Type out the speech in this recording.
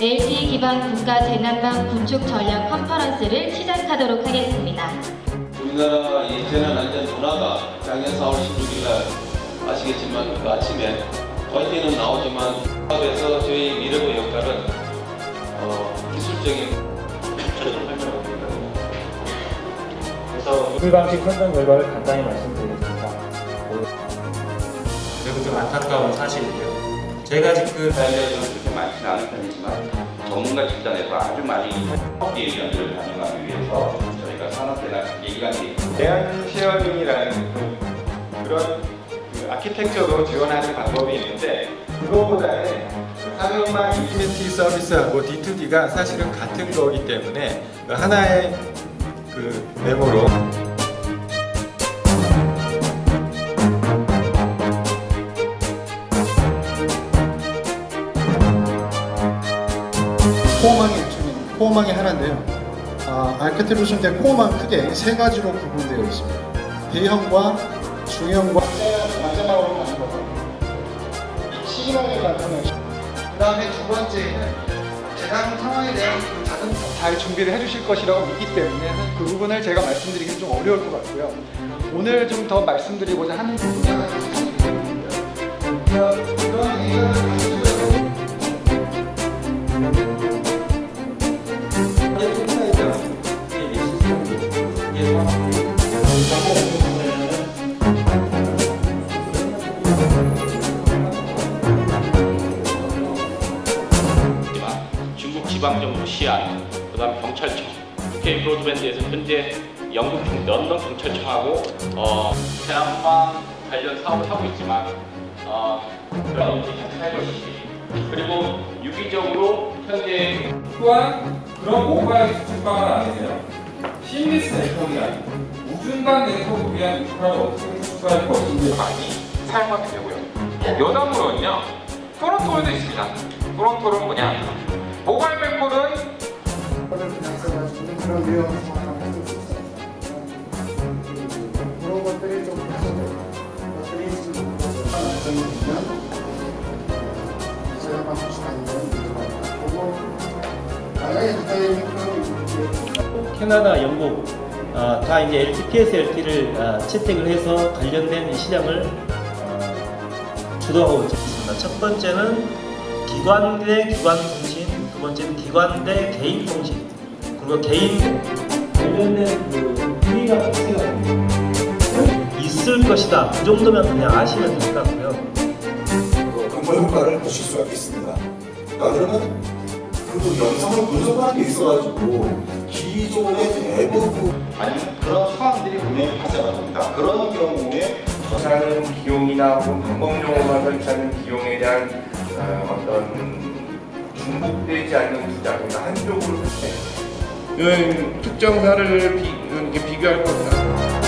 ICT 기반 국가 재난방 구축 전략 컨퍼런스를 시작하도록 하겠습니다. 우리나라 이 재난 안전 문화가 작년 4월 16일 날 아시겠지만 그 아침에 화이팅은 나오지만 합에서 저희 미래의 역할은 어, 기술적인. 그래서 우리 방식 선정 결과를 간단히 말씀드리겠습니다. 그리고 좀 안타까운 사실이고요. 제가 지금 사회자들은 그렇게 많지는 않은 편이지만 전문가 집단에서 아주 많이 협의 의견들을 반영하기 위해서 저희가 산업대나 대안 쉐어링이라는 그- 그런 그 아키텍처로 지원하는 방법이 있는데 그거보다는 상용망 인피니티 서비스하고 D2D가 사실은 같은 거기 때문에 그 하나의 그 메모로 코어망이 하나인데요. 아, 알카테루스인데 코어망 크게 세 가지로 구분되어 있습니다. 대형과 중형과 마지막으로 가는 거고 이 시기망에 나타나는 그 다음에 두 번째는 재난 상황에 대한 그 다른 잘 준비를 해주실 것이라고 믿기 때문에 그 부분을 제가 말씀드리기는 좀 어려울 것 같고요. 오늘 좀 더 말씀드리고자 하는 부분은 그런 얘기를 가 지방정부 시안, 그 다음 경찰청, UK 브로드밴드에서 현재 영국 경- 런던 경찰청하고 어, 재난방 관련 사업을 하고 있지만 어, 그런 이제 사이버시티 그리고 유기적으로 현재 또한 그런 모바일 수집방을 안에서요 CBS 네트워크나 우중간 네트워크 위한 인프라를 어떻게 구축할 것인지 많이 사용하게 되고요. 여담으로는요 토론토에도 있습니다. 토론토는 뭐냐? 모바일 그때 캐나다, 영국 어, 다 이제 LT, PSLT를 어, 채택을 해서 관련된 시장을 어, 주도하고 있습니다. 첫 번째는 기관 대 기관 통신, 두 번째는 기관 대 개인 통신, 그리고 개인 관련된 그 피해가 발생가 있을 것이다. 그 정도면 그냥 아시면 될 것 같고요. 근본 효과를 보실 수가 있습니다. 아, 그러면 그 영상을 분석하는 게 있어가지고 기존의 대부분 아니면 그런 상황들이 분명히 발생합니다. 그런 경우에 하는 비용이나 혹은 방법용어만 설치하는 비용에 대한 어, 떤 중복되지 않는 투자, 그러니까 한쪽으로 음, 특정 사를 비, 이렇게 비교할 겁니다.